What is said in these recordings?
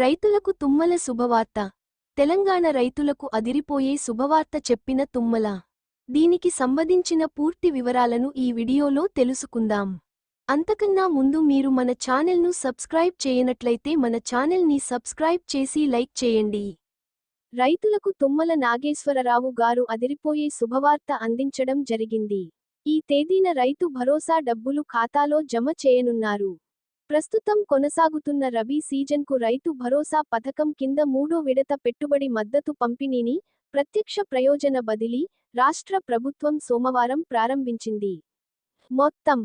రైతులకు తుమ్మల శుభవార్త. తెలంగాణ రైతులకు అదిరిపోయే శుభవార్త చెప్పిన తుమ్మల. దీనికి సంబంధించిన పూర్తి వివరాలను ఈ వీడియోలో తెలుసుకుందాం. అంతకన్నా ముందు మీరు మన ఛానల్ను సబ్స్క్రైబ్ చేయనట్లయితే మన ఛానల్ని సబ్స్క్రైబ్ చేసి లైక్ చేయండి. రైతులకు తుమ్మల నాగేశ్వరరావు గారు అదిరిపోయే శుభవార్త అందించడం జరిగింది. ఈ తేదీన రైతు భరోసా డబ్బులు ఖాతాలో జమ చేయనున్నారు. ప్రస్తుతం కొనసాగుతున్న రబీ సీజన్కు రైతు భరోసా పథకం కింద మూడో విడత పెట్టుబడి మద్దతు పంపిణీని ప్రత్యక్ష ప్రయోజన బదిలీ రాష్ట్ర ప్రభుత్వం సోమవారం ప్రారంభించింది. మొత్తం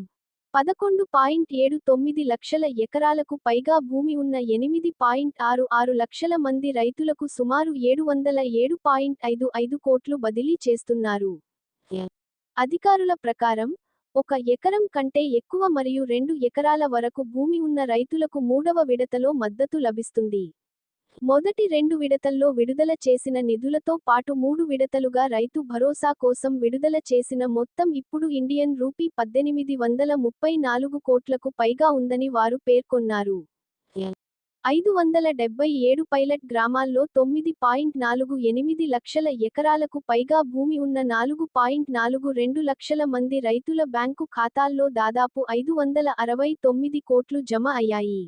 పదకొండు పాయింట్ ఏడు తొమ్మిది లక్షల ఎకరాలకు పైగా భూమి ఉన్న ఎనిమిది పాయింట్ ఆరు ఆరు లక్షల మంది రైతులకు సుమారు ఏడు వందల ఏడు పాయింట్ ఐదు ఐదు కోట్లు బదిలీ చేస్తున్నారు. అధికారుల ప్రకారం ఒక ఎకరం కంటే ఎక్కువ మరియు రెండు ఎకరాల వరకు భూమి ఉన్న రైతులకు మూడవ విడతలో మద్దతు లభిస్తుంది. మొదటి రెండు విడతల్లో విడుదల చేసిన నిధులతో పాటు మూడు విడతలుగా రైతు భరోసా కోసం విడుదల చేసిన మొత్తం ఇప్పుడు ఇండియన్ రూపీ పద్దెనిమిది వందల ముప్పై నాలుగు కోట్లకు పైగా ఉందని వారు పేర్కొన్నారు. ఐదు వందల డెబ్బై ఏడు పైలట్ గ్రామాల్లో తొమ్మిది పాయింట్ నాలుగు ఎనిమిది లక్షల ఎకరాలకు పైగా భూమి ఉన్న నాలుగు పాయింట్ నాలుగు రెండు లక్షల మంది రైతుల బ్యాంకు ఖాతాల్లో దాదాపు ఐదు వందల అరవై తొమ్మిది కోట్లు జమ అయ్యాయి.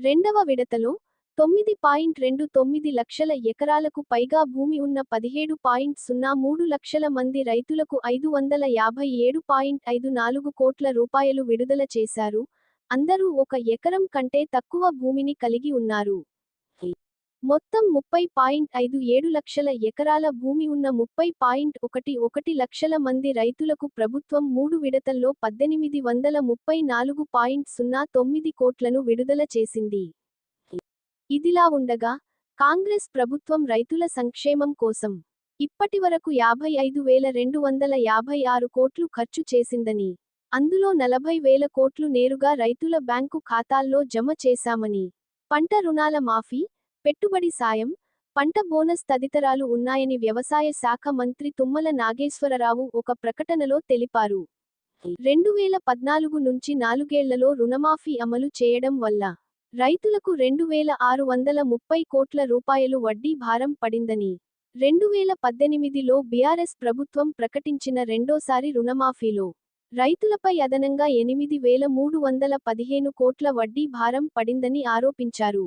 రెండవ విడతలో తొమ్మిది పాయింట్ రెండు తొమ్మిది లక్షల ఎకరాలకు పైగా భూమి ఉన్న పదిహేడు పాయింట్ సున్నా మూడు లక్షల మంది రైతులకు ఐదు వందల యాభై ఏడు పాయింట్ ఐదు నాలుగు కోట్ల రూపాయలు విడుదల చేశారు. అందరూ ఒక ఎకరం కంటే తక్కువ భూమిని కలిగి ఉన్నారు. మొత్తం ముప్పై పాయింట్ ఐదు ఏడు లక్షల ఎకరాల భూమి ఉన్న ముప్పై పాయింట్ ఒకటి ఒకటి లక్షల మంది రైతులకు ప్రభుత్వం మూడు విడతల్లో పద్దెనిమిది వందల ముప్పై నాలుగు పాయింట్ సున్నా తొమ్మిది కోట్లను విడుదల చేసింది. ఇదిలా ఉండగా కాంగ్రెస్ ప్రభుత్వం రైతుల సంక్షేమం కోసం ఇప్పటివరకు యాభై ఐదు వేల రెండు వందల యాభై ఆరు కోట్లు ఖర్చు చేసిందని అందులో నలభై వేల కోట్లు నేరుగా రైతుల బ్యాంకు ఖాతాల్లో జమ చేశామని. పంట రుణాల మాఫీ పెట్టుబడి సాయం పంట బోనస్ తదితరాలు ఉన్నాయని వ్యవసాయ శాఖ మంత్రి తుమ్మల నాగేశ్వరరావు ఒక ప్రకటనలో తెలిపారు. రెండు వేల పద్నాలుగు నుంచి నాలుగేళ్ళలో రుణమాఫీ అమలు చేయడం వల్ల రైతులకు రెండు వేల ఆరు వందల ముప్పై కోట్ల రూపాయలు వడ్డీ భారం పడిందని. రెండు వేల పద్దెనిమిదిలో బీఆర్ఎస్ ప్రభుత్వం ప్రకటించిన రెండోసారి రుణమాఫీలో రైతులపై అదనంగా ఎనిమిది వేల మూడు వందల పదిహేను కోట్ల వడ్డీ భారం పడిందని ఆరోపించారు